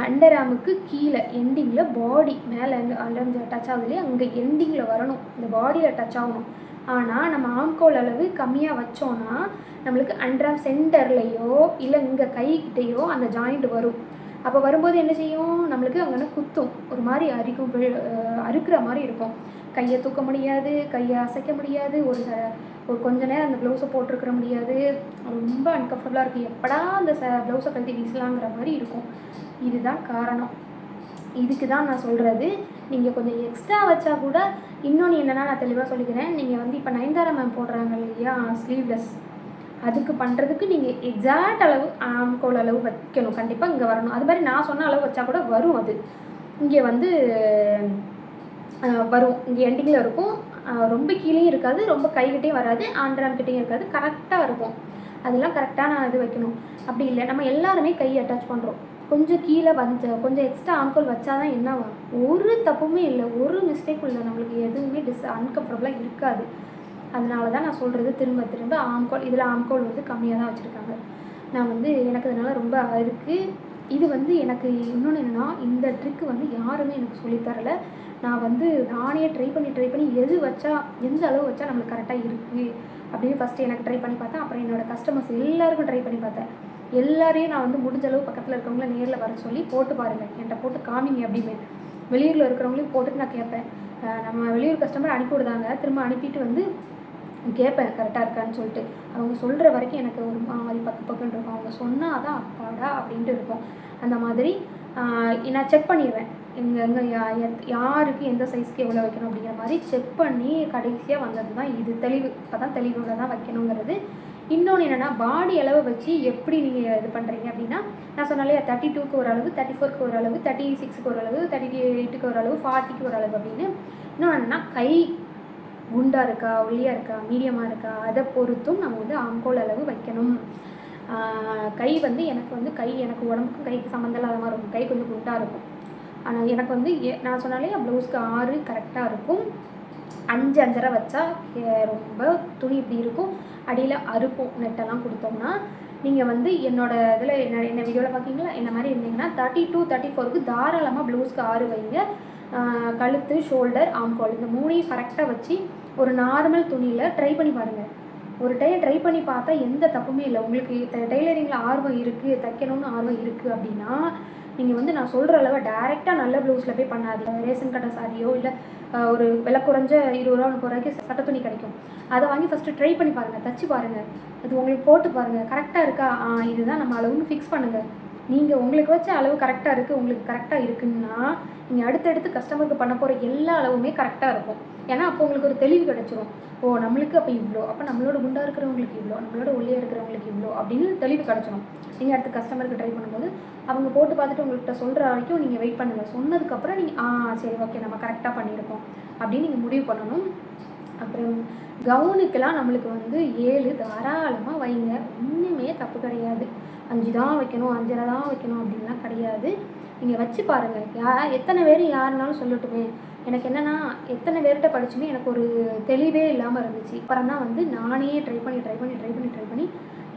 அண்டராமுக்கு கீழே எண்டிங்கில் பாடி மேலே அண்டர் டச் ஆகுதுலையே அங்கே எண்டிங்கில் வரணும். இந்த பாடியில் டச் ஆகணும். ஆனால் நம்ம ஆம்கோல் அளவு கம்மியாக வச்சோன்னா நம்மளுக்கு அண்டராம் சென்டர்லேயோ இல்லை இங்கே கைக்கிட்டேயோ அந்த ஜாயிண்ட் வரும். அப்போ வரும்போது என்ன செய்யும்? நம்மளுக்கு அங்கே குத்தும். ஒரு மாதிரி அரிக்கும் அறுக்கிற மாதிரி இருக்கும். கையை தூக்க முடியாது கையை அசைக்க முடியாது ஒரு ச- ஒரு கொஞ்ச நேரம் அந்த ப்ளவுஸை போட்டிருக்கிற முடியாது. ரொம்ப அன்கம்ஃபர்டபுளாக இருக்குது எப்படா அந்த ச ப்ளவுஸை கழட்டி வீசலாங்கிற மாதிரி இருக்கும். இதுதான் காரணம். இதுக்கு தான் நான் சொல்கிறது நீங்கள் கொஞ்சம் எக்ஸ்ட்ரா வச்சா கூட இன்னொன்று என்னென்னா நான் தெளிவாக சொல்லிக்கிறேன். நீங்கள் வந்து இப்போ நயன்தாரா மேம் போடுறாங்க இல்லையா? ஸ்லீவ்லெஸ் அதுக்கு பண்ணுறதுக்கு நீங்கள் எக்ஸாக்ட் அளவு ஆம்கோல் அளவு வைக்கணும். கண்டிப்பாக இங்கே வரணும். அது மாதிரி நான் சொன்ன அளவு வச்சா கூட வரும் அது. இங்கே வந்து வரும். இங்கே எண்டிங்கில் இருக்கும். ரொம்ப கீழேயும் இருக்காது ரொம்ப கைகிட்டேயும் வராது ஆண்ட்ராம்கிட்டேயும் இருக்காது. கரெக்டாக இருக்கும். அதெல்லாம் கரெக்டான இது வைக்கணும். அப்படி இல்லை. நம்ம எல்லாருமே கை அட்டாச் பண்ணுறோம் கொஞ்சம் கீழே வந்து கொஞ்சம் எக்ஸ்ட்ரா ஆம்கோல் வச்சாதான் என்ன ஒரு தப்புமே இல்லை. ஒரு மிஸ்டேக்கும் இல்லை நம்மளுக்கு எதுவுமே டிஸ் அன்கம்ஃபர்டபுளாக இருக்காது. அதனால தான் நான் சொல்கிறது திரும்ப திரும்ப ஆம்கோல் இதில் ஆம்கோல் வந்து கம்மியாக தான் வச்சுருக்காங்க. நான் வந்து எனக்கு அதனால் ரொம்ப இருக்குது இது வந்து எனக்கு இன்னொன்று என்னென்னா இந்த ட்ரிக்கு வந்து யாருமே எனக்கு சொல்லித்தரல நான் வந்து நானே ட்ரை பண்ணி ட்ரை பண்ணி எது வச்சா எந்த அளவு வச்சா நம்மளுக்கு கரெக்டாக இருக்குது அப்படின்னு ஃபஸ்ட்டு எனக்கு ட்ரை பண்ணி பார்த்தேன். அப்புறம் என்னோடய கஸ்டமர்ஸ் எல்லாருக்கும் ட்ரை பண்ணி பார்த்தேன். எல்லாரையும் நான் வந்து முடிஞ்ச அளவு பக்கத்தில் இருக்கவங்கள நேரில் வர சொல்லி போட்டு பாருங்கள் என்கிட்ட போட்டு காமிங்க அப்படின்னு. வெளியூரில் இருக்கிறவங்களையும் போட்டுட்டு நான் கேட்பேன். நம்ம வெளியூர் கஸ்டமர் அனுப்பி விடுதாங்க திரும்ப அனுப்பிட்டு வந்து கேட்பேன் கரெக்டாக இருக்கான்னு சொல்லிட்டு. அவங்க சொல்கிற வரைக்கும் எனக்கு ஒரு மாதிரி பக்கு பக்குன்னு இருக்கும். அவங்க சொன்னால் தான் அப்பாடா அப்படின்ட்டு இருக்கும். அந்த மாதிரி நான் செக் பண்ணிடுவேன் எங்கே எங்கே யா எத்- யாருக்கு எந்த சைஸ்க்கு எவ்வளோ வைக்கணும் அப்படிங்கிற மாதிரி செக் பண்ணி கடைசியாக வந்தது தான் இது. தெளிவு அப்போ தான் தெளிவோட தான் வைக்கணுங்கிறது. இன்னொன்று என்னென்னா பாடி அளவு வச்சு எப்படி நீங்கள் இது பண்ணுறீங்க அப்படின்னா நான் சொன்னாலே தேர்ட்டி டூக்கு ஒரு அளவு தேர்ட்டி ஃபோர்க்கு ஒரு அளவு தேர்ட்டி சிக்ஸ்க்கு ஒரு அளவு தேர்ட்டி எயிட்டுக்கு ஒரு அளவு ஃபார்ட்டிக்கு ஒரு அளவு அப்படின்னு. இன்னொன்று என்னென்னா கை குண்டாக இருக்கா ஒல்லியாக இருக்கா மீடியமாக இருக்கா அதை பொறுத்தும் நம்ம வந்து ஆங்கோல் அளவு வைக்கணும். கை வந்து எனக்கு வந்து கை எனக்கு உடம்புக்கும் கைக்கு சம்மந்தம் இல்லாத மாதிரி இருக்கும். கை கொஞ்சம் குண்டாக இருக்கும். ஆனால் எனக்கு வந்து நான் சொன்னாலே ப்ளவுஸ்க்கு ஆறு கரெக்டாக இருக்கும். அஞ்சு அஞ்சரை வச்சா ரொம்ப துணி இப்படி இருக்கும். அடியில் அறுக்கும் நெட்டெல்லாம் கொடுத்தோம்னா நீங்கள் வந்து என்னோட இதில் என்ன என்ன வீடியோவில் பார்க்கீங்களா என்ன மாதிரி இருந்தீங்கன்னா தேர்ட்டி டூ தேர்ட்டி ஃபோருக்கு தாராளமாக ப்ளவுஸ்க்கு ஆறு வைங்க. கழுத்து ஷோல்டர் ஆம்கால் இந்த மூணையும் கரெக்டாக வச்சு ஒரு நார்மல் துணியில் ட்ரை பண்ணி பாருங்கள் ஒரு டைம் ட்ரை பண்ணி பார்த்தா எந்த தப்புமே இல்லை. உங்களுக்கு டெய்லரிங்கில் ஆர்வம் இருக்குது தைக்கணும்னு ஆர்வம் இருக்குது அப்படின்னா நீங்கள் வந்து நான் சொல்கிற அளவு டேரெக்டாக நல்ல ப்ளவுஸில் போய் பண்ணாதீங்க. ரேஷன் கடை சாரியோ இல்லை ஒரு விலை குறைஞ்ச இருபது ரூபா முப்பது ரூபாய்க்கு சட்டை துணி கிடைக்கும். அதை வாங்கி ஃபஸ்ட்டு ட்ரை பண்ணி பாருங்கள் தச்சு பாருங்கள் அது உங்களுக்கு போட்டு பாருங்கள் கரெக்டாக இருக்கா? இதுதான் நம்ம அளவுன்னு ஃபிக்ஸ் பண்ணுங்கள் நீங்கள் உங்களுக்கு வச்ச அளவு கரெக்டாக இருக்குது உங்களுக்கு கரெக்டாக இருக்குன்னா நீங்கள் அடுத்தடுத்து கஸ்டமருக்கு பண்ண போகிற எல்லா அளவுமே கரெக்டாக இருக்கும். ஏன்னா அப்போ உங்களுக்கு ஒரு தெளிவு கிடச்சிரும். ஓ நம்மளுக்கு அப்போ இவ்வளோ அப்போ நம்மளோட குண்டாக இருக்கிறவங்களுக்கு இவ்வளோ நம்மளோட ஒல்லியாக இருக்கிறவங்களுக்கு இவ்வளோ அப்படின்னு தெளிவு கிடச்சிரும். நீங்கள் அடுத்து கஸ்டமருக்கு ட்ரை பண்ணும்போது அவங்க போட்டு பார்த்துட்டு உங்கள்கிட்ட சொல்கிற வரைக்கும் நீங்கள் வெயிட் பண்ணுங்கள் சொன்னதுக்கப்புறம் நீங்கள் ஆ சரி ஓகே நம்ம கரெக்டாக பண்ணியிருக்கோம். அப்படின்னு நீங்கள் முடிவு பண்ணணும். அப்புறம் கவுனுக்கெல்லாம் நம்மளுக்கு வந்து ஏழு தாராளமாக வைங்க. ஒன்றுமே தப்பு கிடையாது. அஞ்சு தான் வைக்கணும் அஞ்சரை தான் வைக்கணும் அப்படின்லாம் கிடையாது. நீங்கள் வச்சு பாருங்கள் யா எத்தனை பேர் யாருனாலும் சொல்லட்டுமே. எனக்கு என்னென்னா எத்தனை பேர்கிட்ட படிச்சுமே எனக்கு ஒரு தெளிவே இல்லாமல் இருந்துச்சு. அப்புறம் தான் வந்து நானே ட்ரை பண்ணி ட்ரை பண்ணி ட்ரை பண்ணி ட்ரை பண்ணி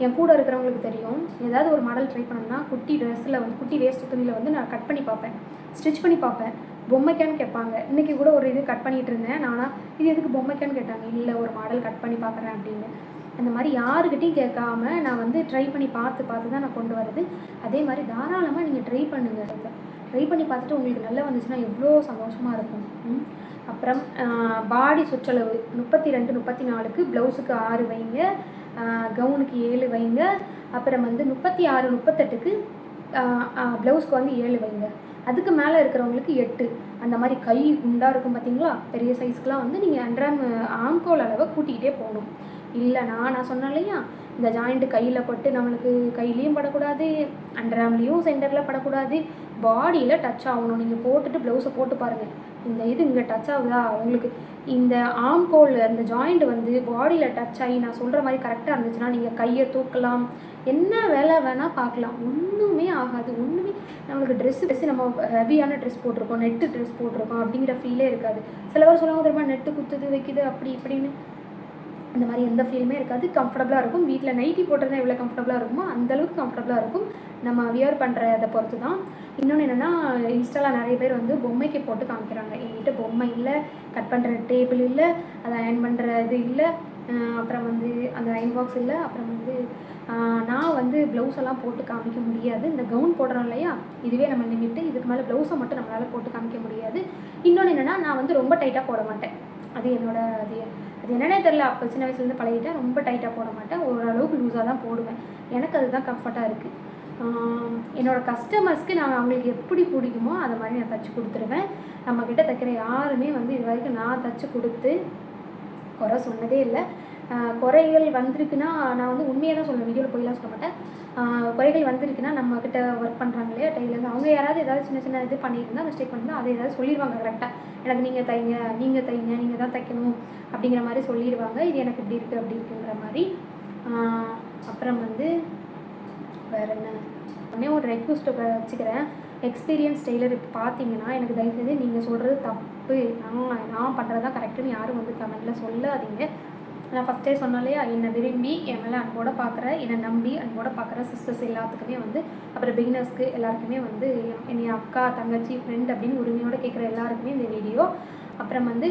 என் கூட இருக்கிறவங்களுக்கு தெரியும். ஏதாவது ஒரு மாடல் ட்ரை பண்ணோம்னா குட்டி ட்ரெஸ்ஸில் வந்து குட்டி வேஸ்ட் துணியில் வந்து நான் கட் பண்ணி பார்ப்பேன். ஸ்டிச் பண்ணி பார்ப்பேன். பொம்மைக்கான்னு கேட்பாங்க. இன்றைக்கி கூட ஒரு இது கட் பண்ணிகிட்டு இருந்தேன். நானா இது எதுக்கு பொம்மைக்கான்னு கேட்டாங்க. இல்லை ஒரு மாடல் கட் பண்ணி பார்க்குறேன் அப்படின்னு. அந்த மாதிரி யாருக்கிட்டையும் கேட்காம நான் வந்து ட்ரை பண்ணி பார்த்து பார்த்து தான் நான் கொண்டு வரது அதே மாதிரி தாராளமாக நீங்கள் ட்ரை பண்ணுங்கள் ட்ரை பண்ணி பார்த்துட்டு உங்களுக்கு நல்லா வந்துச்சுன்னா எவ்வளோ சந்தோஷமாக இருக்கும். அப்புறம் பாடி சுற்றளவு முப்பத்தி ரெண்டு முப்பத்தி நாலுக்கு ப்ளவுஸுக்கு ஆறு வைங்க. கவுனுக்கு ஏழு வைங்க. அப்புறம் வந்து முப்பத்தி ஆறு முப்பத்தெட்டுக்கு ப்ளவுஸ்க்கு வந்து ஏழு வைங்க. அதுக்கு மேலே இருக்கிறவங்களுக்கு எட்டு. அந்த மாதிரி கை குண்டாக இருக்கும் பார்த்தீங்களா பெரிய சைஸ்க்குலாம் வந்து நீங்கள் அன்றாம் ஆம்கோல் அளவை கூட்டிக்கிட்டே போகணும். இல்லைனா நான் சொன்னேன் இல்லையா? இந்த ஜாயிண்ட்டு கையில் பட்டு நம்மளுக்கு கையிலையும் படக்கூடாது அண்டராம்லேயும் சென்டரில் படக்கூடாது பாடியில் டச் ஆகணும். நீங்கள் போட்டுட்டு ப்ளவுஸை போட்டு பாருங்கள் இந்த இது இங்கே டச் ஆகுதா? உங்களுக்கு இந்த ஆம் கோல் அந்த ஜாயிண்ட் வந்து பாடியில் டச் ஆகி நான் சொல்கிற மாதிரி கரெக்டாக இருந்துச்சுன்னா நீங்கள் கையை தூக்கலாம். என்ன வேலை வேணால் பார்க்கலாம். ஒன்றுமே ஆகாது. ஒன்றுமே நம்மளுக்கு ட்ரெஸ்ஸு ட்ரெஸ்ஸு நம்ம ஹெவியான ட்ரெஸ் போட்டிருக்கோம். நெட்டு ட்ரெஸ் போட்டிருக்கோம். அப்படிங்கிற ஃபீலே இருக்காது. சில பேர் சொல்லுவாங்க தெரியுமா? நெட்டு குத்துது வைக்குது அப்படி இப்படின்னு. இந்த மாதிரி எந்த ஃபீலுமே இருக்காது. கம்ஃபர்டபுளாக இருக்கும். வீட்டில் நைட்டி போட்டிருந்தா எவ்வளோ கம்ஃபர்டபுளாக இருக்குமோ அந்தளவுக்கு கம்ஃபர்டபுளாக இருக்கும். நம்ம வியர் பண்ணுறதை பொறுத்து தான் இன்னொன்று என்னென்னா இன்ஸ்டாவில் நிறைய பேர் வந்து பொம்மைக்கு போட்டு காமிக்கிறாங்க. என்கிட்ட பொம்மை இல்லை கட் பண்ணுற டேபிள் இல்லை அதை அயன் பண்ணுற இது இல்லை அப்புறம் வந்து அந்த அயன் பாக்ஸ் இல்லை அப்புறம் வந்து நான் வந்து ப்ளவுஸ் எல்லாம் போட்டு காமிக்க முடியாது. இந்த கவுன் போடுறோம் இல்லையா? இதுவே நம்ம லிமிட்டு இதுக்கு மேலே ப்ளவுஸை மட்டும் நம்மளால் போட்டு காமிக்க முடியாது. இன்னொன்று என்னென்னா நான் வந்து ரொம்ப டைட்டாக போட மாட்டேன். அது என்னோட அது அது என்னன்னே தெரில அப்போ சின்ன வயசுலேருந்து பழகிட்டேன். ரொம்ப டைட்டாக போட மாட்டேன். ஓரளவுக்கு லூஸாக தான் போடுவேன். எனக்கு அதுதான் கம்ஃபர்ட்டாக இருக்குது என்னோடய கஸ்டமர்ஸ்க்கு நான் அவங்களுக்கு எப்படி பிடிக்குமோ அதை மாதிரி நான் தைச்சி கொடுத்துருவேன். நம்மக்கிட்ட தைக்கிற யாருமே வந்து இது வரைக்கும் நான் தைச்சி கொடுத்து குறை சொன்னதே இல்லை. குறைகள் வந்திருக்குன்னா நான் வந்து உண்மையாக தான் சொல்லுவேன் வீடியோவில் போயெல்லாம் சொல்ல மாட்டேன். குறைகள் வந்திருக்குன்னா நம்மக்கிட்ட ஒர்க் பண்ணுறாங்க இல்லையா? டெய்லர்ஸ் அவங்க யாராவது ஏதாவது சின்ன சின்ன இது பண்ணியிருந்தா மிஸ்டேக் பண்ணியிருந்தா அதை ஏதாவது சொல்லிடுவாங்க கரெக்டாக எனக்கு நீங்கள் தைங்க நீங்கள் தைங்க நீங்கள் தான் தைக்கணும் அப்படிங்கிற மாதிரி சொல்லிடுவாங்க இது எனக்கு இப்படி இருக்குது அப்படி இருக்குங்கிற மாதிரி. அப்புறம் வந்து வேற என்ன? உடனே ஒரு ரெக்வஸ்ட்டை வச்சுக்கிறேன். எக்ஸ்பீரியன்ஸ் டெய்லர் இப்போ பார்த்தீங்கன்னா எனக்கு தயவுசெய்து நீங்கள் சொல்கிறது தப்பு. நான் நான் பண்ணுறது தான் கரெக்டுன்னு யாரும் வந்து கமெண்ட்டில் சொல்லாதீங்க. நான் ஃபஸ்ட்டே சொன்னாலே என்னை விரும்பி என் மேலே அன்போட பார்க்குற என்னை நம்பி அன்போட பார்க்குற சிஸ்டர்ஸ் எல்லாத்துக்குமே வந்து அப்புறம் பிகினர்ஸ்க்கு எல்லாருக்குமே வந்து என்னை அக்கா தங்கச்சி ஃப்ரெண்ட் அப்படின்னு உரிமையோடு கேட்குற எல்லாருக்குமே இந்த வீடியோ அப்புறம் வந்து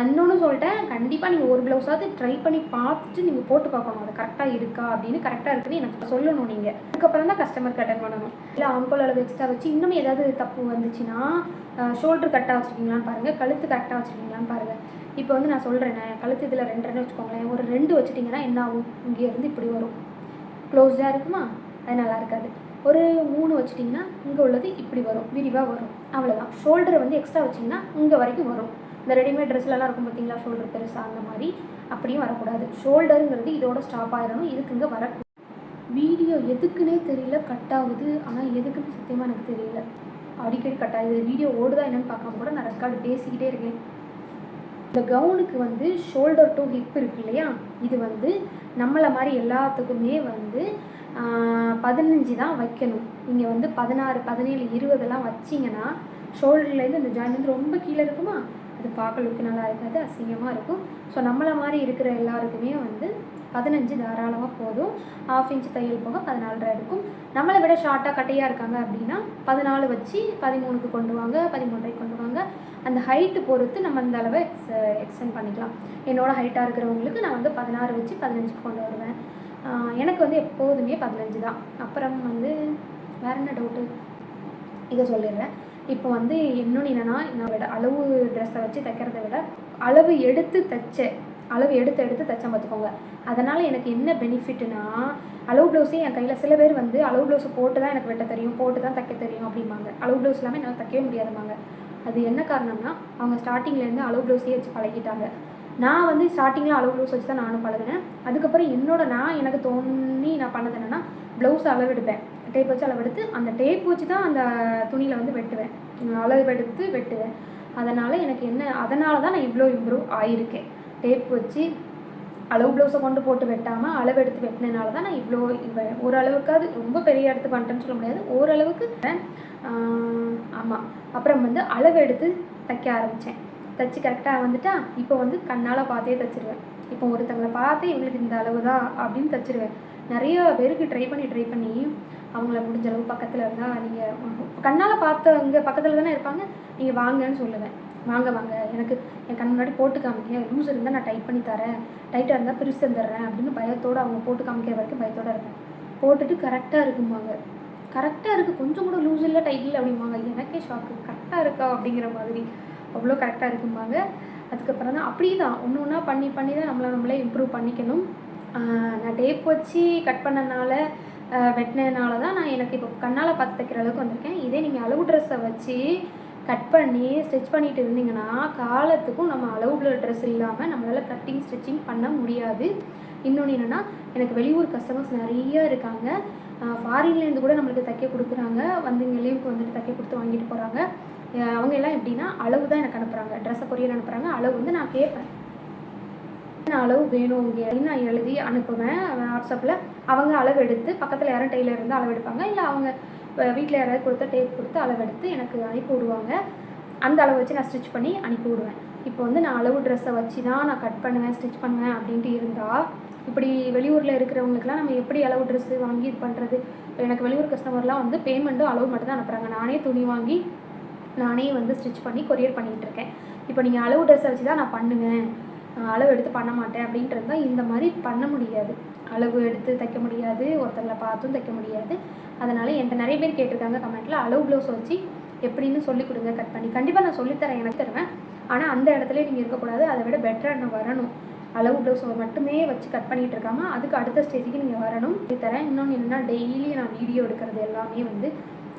அன்னொன்று சொல்லிட்டேன் கண்டிப்பாக நீங்கள் ஒரு ப்ளவுஸாவது ட்ரை பண்ணி பார்த்துட்டு நீங்கள் போட்டு பார்க்கணும். அது கரெக்டாக இருக்கா அப்படின்னு கரெக்டாக இருக்குன்னு எனக்கு சொல்லணும் நீங்கள் அதுக்கப்புறம் தான் கஸ்டமருக்கு அட்டன் பண்ணணும். இல்லை ஆம்கோல் அளவு எக்ஸ்ட்ரா வச்சு இன்னும் ஏதாவது தப்பு வந்துச்சுன்னா ஷோல்டர் கரெக்டாக வச்சுருக்கீங்களான்னு பாருங்கள் கழுத்து கரெக்டாக வச்சுருக்கீங்களான்னு பாருங்கள் இப்போ வந்து நான் சொல்கிறேன் கழுத்து இதில் ரெண்டு ரெண்டு வச்சுக்கோங்களேன் ஒரு ரெண்டு வச்சுட்டிங்கன்னா என்ன ஆகும்? இங்கேருந்து இப்படி வரும். க்ளோஸ்டாக இருக்குமா? அது நல்லா இருக்காது. ஒரு மூணு வச்சுட்டிங்கன்னா இங்கே உள்ளது இப்படி வரும். விரிவாக வரும். அவ்வளோதான் ஷோல்டரை வந்து எக்ஸ்ட்ரா வச்சிங்கன்னா இங்கே வரைக்கும் வரும். இந்த ரெடிமேட் ட்ரெஸ்லலாம் இருக்கும் பார்த்தீங்களா? ஷோல்டர் பெருசாக அந்த மாதிரி. அப்படியும் வரக்கூடாது. ஷோல்டருங்கிறது இதோட ஸ்டாப் ஆகிடணும் இதுக்கு இங்கே வர வீடியோ எதுக்குன்னே தெரியல. கட் ஆகுது. ஆனால் எதுக்குன்னு சத்தியமாக எனக்கு தெரியல. அடிக்கடி கட் ஆகுது. வீடியோ ஓடுதா என்னென்னு பார்க்காம கூட நான் ரெக்கார்டு பேசிக்கிட்டே இருக்கேன். இந்த கவுனுக்கு வந்து ஷோல்டர் டு ஹிப் இருக்கு இல்லையா? இது வந்து நம்மளை மாதிரி எல்லாத்துக்குமே வந்து பதினஞ்சு தான் வைக்கணும். நீங்கள் வந்து பதினாறு பதினேழு இருபதெல்லாம் வச்சிங்கன்னா ஷோல்டர்லேருந்து இந்த ஜாயின் வந்து ரொம்ப கீழே இருக்குமா? அது பார்க்கலுக்கு நல்லா இருக்காது அசிங்கமாக இருக்கும். ஸோ நம்மளை மாதிரி இருக்கிற எல்லாருக்குமே வந்து பதினஞ்சு தாராளமாக போதும். ஆஃப் இன்ச் தையல் போக பதினாலரை இருக்கும். நம்மளை விட ஷார்ட்டாக கட்டையாக இருக்காங்க அப்படின்னா பதினாலு வச்சு பதிமூணுக்கு கொண்டு வாங்க பதிமூன்றைக்கு கொண்டு வாங்க. அந்த ஹைட்டு பொறுத்து நம்ம அந்த அளவை எக்ஸ் எக்ஸ்டெண்ட் பண்ணிக்கலாம். என்னோட ஹைட்டாக இருக்கிறவங்களுக்கு நான் வந்து பதினாறு வச்சு பதினஞ்சுக்கு கொண்டு வருவேன். எனக்கு வந்து எப்போதுமே பதினஞ்சு தான். அப்புறம் வந்து வேற என்ன டவுட்டு இதை சொல்லிடுறேன். இப்போ வந்து இன்னொன்று என்னென்னா நான் விட அளவு ட்ரெஸ்ஸை வச்சு தைக்கிறத விட அளவு எடுத்து தைச்ச அளவு எடுத்து எடுத்து தைச்சேன் பார்த்துக்கோங்க. அதனால் எனக்கு என்ன பெனிஃபிட்னா அளவு ப்ளவுஸே என் கையில் சில பேர் வந்து அளவு ப்ளவுஸை போட்டு தான் எனக்கு வெட்ட தெரியும் போட்டு தான் தைக்க தெரியும் அப்படிம்பாங்க. அளவு ப்ளவுஸ் இல்லாமல் என்னால் தைக்கவே முடியாதும்பாங்க. அது என்ன காரணம்னா அவங்க ஸ்டார்டிங்லேருந்து அளவு ப்ளவுஸே வச்சு பழகிட்டாங்க. நான் வந்து ஸ்டார்டிங்கில் அளவு ப்ளவுஸ் வச்சு தான் நானும் பழகினேன். அதுக்கப்புறம் என்னோட நான் எனக்கு தோணி நான் பண்ணது என்னென்னா ப்ளவுஸ் அளவெடுப்பேன். டேப் வச்சு அளவெடுத்து அந்த டேப் வச்சு தான் அந்த துணியில் வந்து வெட்டுவேன். அளவெடுத்து வெட்டுவேன். அதனால் எனக்கு என்ன அதனால தான் நான் இவ்வளோ இம்ப்ரூவ் ஆகியிருக்கேன் டேப் வச்சு அளவு ப்ளவுஸை கொண்டு போட்டு வெட்டாமல் அளவெடுத்து வெட்டினால தான் நான் இவ்வளோ இவன் ஓரளவுக்காவது ரொம்ப பெரிய இடத்துக்கு வந்துட்டேன்னு சொல்ல முடியாது. ஓரளவுக்கு ஆமாம் அப்புறம் வந்து அளவெடுத்து தைக்க ஆரம்பித்தேன் தைச்சி கரெக்டாக வந்துட்டா இப்போ வந்து கண்ணால் பார்த்தே தைச்சிருவேன். இப்போ ஒருத்தங்களை பார்த்து இவங்களுக்கு இந்த அளவு தான் அப்படின்னு தைச்சிருவேன். நிறைய பேருக்கு ட்ரை பண்ணி ட்ரை பண்ணி அவங்கள முடிஞ்ச அளவு பக்கத்தில் இருந்தால் நீங்கள் கண்ணால் பார்த்தவங்க பக்கத்தில் தானே இருப்பாங்க. நீங்கள் வாங்கன்னு சொல்லுவேன். வாங்க வாங்க. எனக்கு என் கண் முன்னாடி போட்டு காமிக்க லூஸ் இருந்தால் நான் டைட் பண்ணி தரேன். டைட்டாக இருந்தால் பிரித்து தந்துடுறேன் அப்படின்னு பயத்தோடு அவங்க போட்டு காமிக்கிற வரைக்கும் பயத்தோடு இருப்பேன். போட்டுட்டு கரெக்டாக இருக்கும்பாங்க. கரெக்டாக இருக்குது கொஞ்சம் கூட லூஸ் இல்லை டைட் இல்லை அப்படிம்பாங்க. எனக்கே ஷாக்கு கரெக்டாக இருக்கா அப்படிங்கிற மாதிரி. அவ்வளோ கரெக்டாக இருக்கும்பாங்க. அதுக்கப்புறம் தான் அப்படி தான். ஒன்று ஒன்றா பண்ணி பண்ணி தான் நம்மளை நம்மளே இம்ப்ரூவ் பண்ணிக்கணும். நான் டேப் வச்சு கட் பண்ணனால வெட்டினதுனால தான் நான் எனக்கு இப்போ கண்ணால் பார்த்து தைக்கிற அளவுக்கு வந்திருக்கேன். இதே நீங்கள் அளவு ட்ரெஸ்ஸை வச்சு கட் பண்ணி ஸ்டிச் பண்ணிட்டு இருந்தீங்கன்னா காலத்துக்கும் நம்ம அளவு ட்ரெஸ் இல்லாமல் நம்மளால் கட்டிங் ஸ்டிச்சிங் பண்ண முடியாது. இன்னொன்று என்னென்னா எனக்கு வெளியூர் கஸ்டமர்ஸ் நிறைய இருக்காங்க. ஃபாரின்லேருந்து கூட நம்மளுக்கு தைக்க கொடுக்குறாங்க. வந்து இங்கே லீவுக்கு வந்துட்டு தைக்க கொடுத்து வாங்கிட்டு போகிறாங்க அவங்க எல்லாம் எப்படின்னா அளவு தான் எனக்கு அனுப்புகிறாங்க ட்ரெஸ்ஸை கொரியர் அனுப்புகிறாங்க அளவு வந்து நான் கேட்பேன் என்ன அளவு வேணும் இங்கே. அப்படின்னு நான் எழுதி அனுப்புவேன்? வாட்ஸ்அப்பில் அவங்க அளவு எடுத்து பக்கத்தில் யாரும் டெய்லர் இருந்தால் அளவு எடுப்பாங்க. இல்லை அவங்க வீட்டில் யாராவது கொடுத்த டேப் கொடுத்து அளவு எடுத்து எனக்கு அனுப்பி விடுவாங்க. அந்த அளவு வச்சு நான் ஸ்டிச் பண்ணி அனுப்பி விடுவேன். இப்போ வந்து நான் அளவு ட்ரெஸ்ஸை வச்சு தான் நான் கட் பண்ணுவேன் ஸ்டிச் பண்ணுவேன் அப்படின்ட்டு இருந்தால் இப்படி வெளியூரில் இருக்கிறவங்களுக்குலாம் நம்ம எப்படி அளவு ட்ரெஸ்ஸு வாங்கி இது பண்ணுறது இப்போ எனக்கு வெளியூர் கஸ்டமர்லாம் வந்து பேமெண்ட்டும் அளவு மட்டும் தான் அனுப்புகிறாங்க நானே துணி வாங்கி நானே வந்து ஸ்டிச் பண்ணி கொரியர் பண்ணிகிட்டு இருக்கேன். இப்போ நீங்கள் அளவு ட்ரெஸ்ஸை வச்சு தான் நான் பண்ணுவேன். அளவு எடுத்து பண்ண மாட்டேன் அப்படின்ட்டு இருந்தால் இந்த மாதிரி பண்ண முடியாது. அளவு எடுத்து தைக்க முடியாது. ஒருத்தங்களை பார்த்தும் தைக்க முடியாது. அதனால் என்கிட்ட நிறைய பேர் கேட்டிருக்காங்க கமெண்ட்டில் அளவு ப்ளவுஸ் வச்சு எப்படின்னு சொல்லி கொடுங்க கட் பண்ணி. கண்டிப்பாக நான் சொல்லித்தரேன் எனக்கு தருவேன். ஆனால் அந்த இடத்துல நீங்கள் இருக்கக்கூடாது. அதை விட பெட்டராக நான் வரணும். அளவு ப்ளவுஸ் மட்டுமே வச்சு கட் பண்ணிகிட்டு இருக்காம அதுக்கு அடுத்த ஸ்டேஜுக்கு நீங்கள் வரணும். தரேன் இன்னொன்று என்னென்னா டெய்லி நான் வீடியோ எடுக்கிறது எல்லாமே வந்து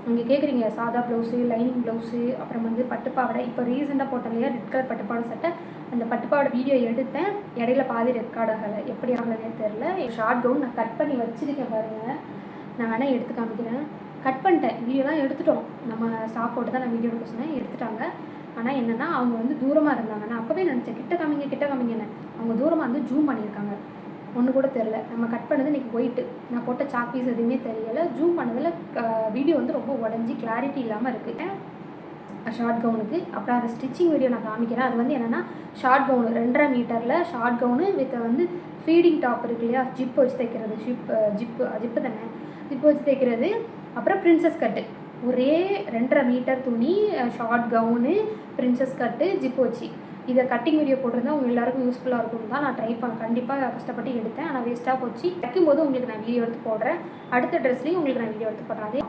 நீங்கள் கேட்குறீங்க சாதா ப்ளவுஸு லைனிங் ப்ளவுஸு அப்புறம் வந்து பட்டுப்பாவடை. இப்போ ரீசெண்டாக போட்ட இல்லையா? ரெட் கலர் பட்டுப்பாவாடை சட்டை. அந்த பட்டுப்பாவடை வீடியோ எடுத்தேன். இடையில பாதி ரெக்கார்ட் ஆகலை. எப்படி ஆகலைன்னே தெரில ஷார்ட் கவுன் நான் கட் பண்ணி வச்சுருக்கேன் பாருங்கள் நான் வேணால் எடுத்து காமிக்கிறேன். கட் பண்ணிட்டேன். வீடியோலாம் எடுத்துட்டோம். நம்ம ஸ்டாஃப் போட்டு தான் நான் வீடியோ எடுக்க சொன்னேன். எடுத்துட்டாங்க. ஆனால் என்னென்னா அவங்க வந்து தூரமாக இருந்தாங்க. நான் அப்போவே நினச்சேன் கிட்ட காமிங்க கிட்ட காமிங்கன்னு அவங்க தூரமாக வந்து ஜூம் பண்ணியிருக்காங்க. ஒன்று கூட தெரில நம்ம கட் பண்ணது இன்றைக்கி ஒயிட்டு நான் போட்ட சாப்பீஸ் எதுவுமே தெரியலை. ஜூம் பண்ணதில் வீடியோ வந்து ரொம்ப உடஞ்சி கிளாரிட்டி இல்லாமல் இருக்குது ஷார்ட் கவுனுக்கு அப்புறம் அந்த ஸ்டிச்சிங் வீடியோ நான் காமிக்கிறேன். அது வந்து என்னென்னா ஷார்ட் கவுனு ரெண்டரை மீட்டரில் ஷார்ட் கவுனு வித் வந்து ஃபீடிங் டாப் இருக்கு இல்லையா? ஜிப் வச்சு தைக்கிறது. ஜிப் ஜிப்பு ஜிப்பு தானே? ஜிப்பு வச்சு தைக்கிறது அப்புறம் பிரின்சஸ் கட்டு ஒரே ரெண்டரை மீட்டர் துணி short gown princess cut zip வச்சு. இதை கட்டிங் வீடியோ போட்டிருந்தா உங்கள் எல்லாருக்கும் யூஸ்ஃபுல்லாக இருக்கும் தான் நான் ட்ரை பண்ண கண்டிப்பாக கஷ்டப்பட்டு எடுத்தேன். ஆனால் வேஸ்ட்டாக போச்சு. தைக்கும்போது உங்களுக்கு நான் வீடியோ எடுத்து போடுறேன். அடுத்த ட்ரெஸ்லேயும் உங்களுக்கு நான் வீடியோ எடுத்து போடுறேன்.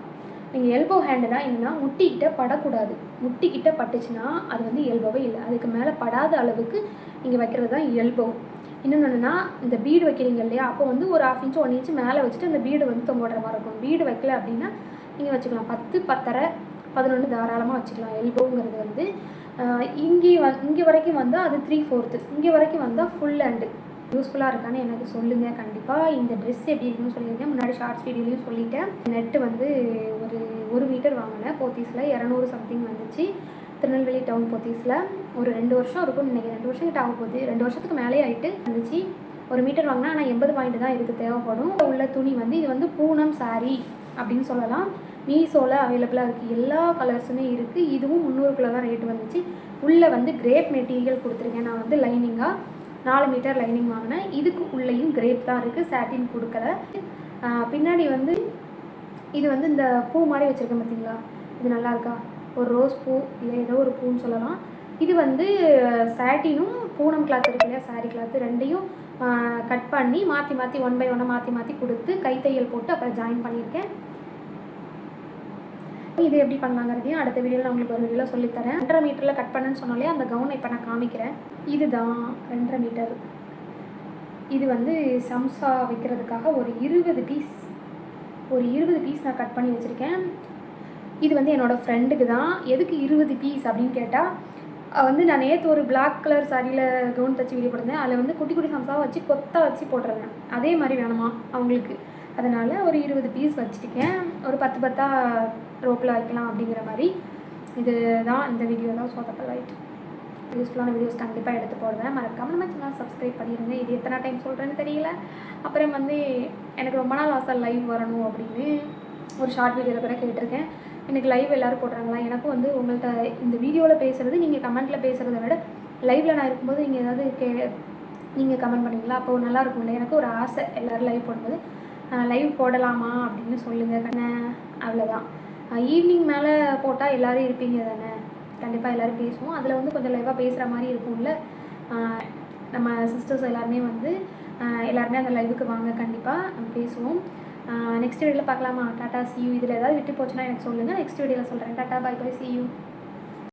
நீங்கள் எல்போ ஹேண்டுனா என்னன்னா முட்டிக்கிட்ட படக்கூடாது. முட்டிக்கிட்ட பட்டுச்சுன்னா அது வந்து எல்போவே இல்லை. அதுக்கு மேலே படாத அளவுக்கு நீங்கள் வைக்கிறது தான் எல்போ இன்னொன்று என்னென்னா இந்த பீடு வைக்கிறீங்க இல்லையா? அப்போ வந்து ஒரு ஆஃப் இன்ச்சு ஒன் இன்ச்சு மேலே வச்சுட்டு அந்த பீடு வந்து தொங்கோடுற மாதிரி இருக்கும். பீடு வைக்கல அப்படின்னா நீங்கள் வச்சுக்கலாம். பத்து பத்தரை பதினொன்று தாராளமாக வச்சுக்கலாம். எல்போங்கிறது வந்து இங்கே வ இங்கே வரைக்கும் வந்தால் அது த்ரீ ஃபோர்த்து இங்கே வரைக்கும் வந்தால் ஃபுல் அண்டு யூஸ்ஃபுல்லாக இருக்கான்னு எனக்கு சொல்லுங்கள் கண்டிப்பாக இந்த ட்ரெஸ் எப்படி இருக்குன்னு சொல்லியிருக்கேன். முன்னாடி ஷார்ட்ஸ் வீடியோலையும் சொல்லிட்டேன். நெட்டு வந்து ஒரு ஒரு மீட்டர் வாங்கினேன். போத்தீஸில் இரநூறு சம்திங் வந்துச்சு. திருநெல்வேலி டவுன் போத்தீஸில் ஒரு ரெண்டு வருஷம் இருக்கும் நினைக்கிறேன். ரெண்டு வருஷம் கிட்ட ஆக போகுது. ரெண்டு வருஷத்துக்கு மேலே ஆகிட்டு வந்துச்சு. ஒரு மீட்டர் வாங்கினா ஆனால் எண்பது பாயிண்ட் தான் இதுக்கு தேவைப்படும். உள்ள துணி வந்து இது வந்து பூனம் saree அப்படின்னு சொல்லலாம். மீஷோவில் அவைலபிளாக இருக்குது எல்லா கலர்ஸுமே இருக்குது இதுவும் முந்நூறுக்குள்ளே தான் ரேட் வந்துச்சு. உள்ளே வந்து கிரேப் மெட்டீரியல் கொடுத்துருக்கேன். நான் வந்து லைனிங்காக நாலு மீட்டர் லைனிங் வாங்கினேன். இதுக்கு உள்ளேயும் கிரேப் தான் இருக்குது சாட்டின் கொடுக்கல. பின்னாடி வந்து இது வந்து இந்த பூ மாதிரி வச்சுருக்கேன் பார்த்தீங்களா இது நல்லா இருக்கா? ஒரு ரோஸ் பூ இல்லை ஏதோ ஒரு பூன்னு சொல்லலாம். இது வந்து சாட்டினும் பூனம் கிளாத் இருக்கு இல்லையா சாரி கிளாத் ரெண்டையும் கட் பண்ணி மாற்றி மாற்றி ஒன் பை ஒன்னாக மாற்றி மாற்றி கொடுத்து கைத்தையல் போட்டு அப்புறம் ஜாயின் பண்ணியிருக்கேன். இது எப்படி பண்ணலாங்கிறதையும் அடுத்த வீடியோவில் நான் உங்களுக்கு ஒரு வீடியோவில் சொல்லித்தரேன். ரெண்டரை மீட்டரில் கட் பண்ணேன்னு சொன்னாலே அந்த கவுனை இப்போ நான் காமிக்கிறேன். இதுதான் ரெண்டரை மீட்டர். இது வந்து சம்சா வைக்கிறதுக்காக ஒரு இருபது பீஸ் ஒரு இருபது பீஸ் நான் கட் பண்ணி வச்சுருக்கேன். இது வந்து என்னோடய ஃப்ரெண்டுக்கு தான். எதுக்கு இருபது பீஸ் அப்படின்னு கேட்டால் வந்து நான் நேற்று ஒரு பிளாக் கலர் சாரியில் கவுன் தச்சு வீடியோ போட்டிருந்தேன். அதில் வந்து குட்டி குட்டி சம்சாவை வச்சு கொத்தா வச்சு போட்டிருந்தேன். அதே மாதிரி வேணுமா அவங்களுக்கு? அதனால் ஒரு இருபது பீஸ் வச்சுருக்கேன் ஒரு பத்து பத்தா ரோப்பில் வைக்கலாம் அப்படிங்கிற மாதிரி. இது தான் இந்த வீடியோ தான். சொதப்பல் லைட் யூஸ்ஃபுல்லான வீடியோஸ் கண்டிப்பாக எடுத்து போடுவேன். மறக்காமல் நம்ம சேனல் சப்ஸ்கிரைப் பண்ணிடுங்க இது எத்தனை டைம் சொல்கிறேன்னு தெரியல. அப்புறம் வந்து எனக்கு ரொம்ப நாள் ஆசை லைவ் வரணும் அப்படின்னு. ஒரு ஷார்ட் வீடியோவில் கூட கேட்டிருக்கேன். எனக்கு லைவ் எல்லோரும் போடுறாங்களா? எனக்கும் வந்து உங்கள்கிட்ட இந்த வீடியோவில் பேசுகிறது நீங்கள் கமெண்ட்டில் பேசுகிறத விட லைவில் நான் இருக்கும்போது நீங்கள் ஏதாவது கே நீங்கள் கமெண்ட் பண்ணுவீங்களா அப்போ நல்லா இருக்கும்ல எனக்கு ஒரு ஆசை எல்லோரும் லைவ் போடும்போது. லைவ் போடலாமா அப்படின்னு சொல்லுங்கள் கண்ணே. அவ்வளோதான் ஈவினிங் மேலே போட்டால் எல்லோரும் இருப்பீங்க தானே? கண்டிப்பாக எல்லோரும் பேசுவோம். அதில் வந்து கொஞ்சம் லைவாக பேசுகிற மாதிரி இருக்கும்ல. நம்ம சிஸ்டர்ஸ் எல்லாருமே வந்து எல்லாருமே அந்த லைவுக்கு வாங்க கண்டிப்பாக பேசுவோம். நெக்ஸ்ட் வீடியோவில் பார்க்கலாமா? டாட்டா சியூ இதில் ஏதாவது விட்டு போச்சுன்னா எனக்கு சொல்லுங்கள் நெக்ஸ்ட் வீடியோவில் சொல்கிறேன் டாட்டா பை பை சியூ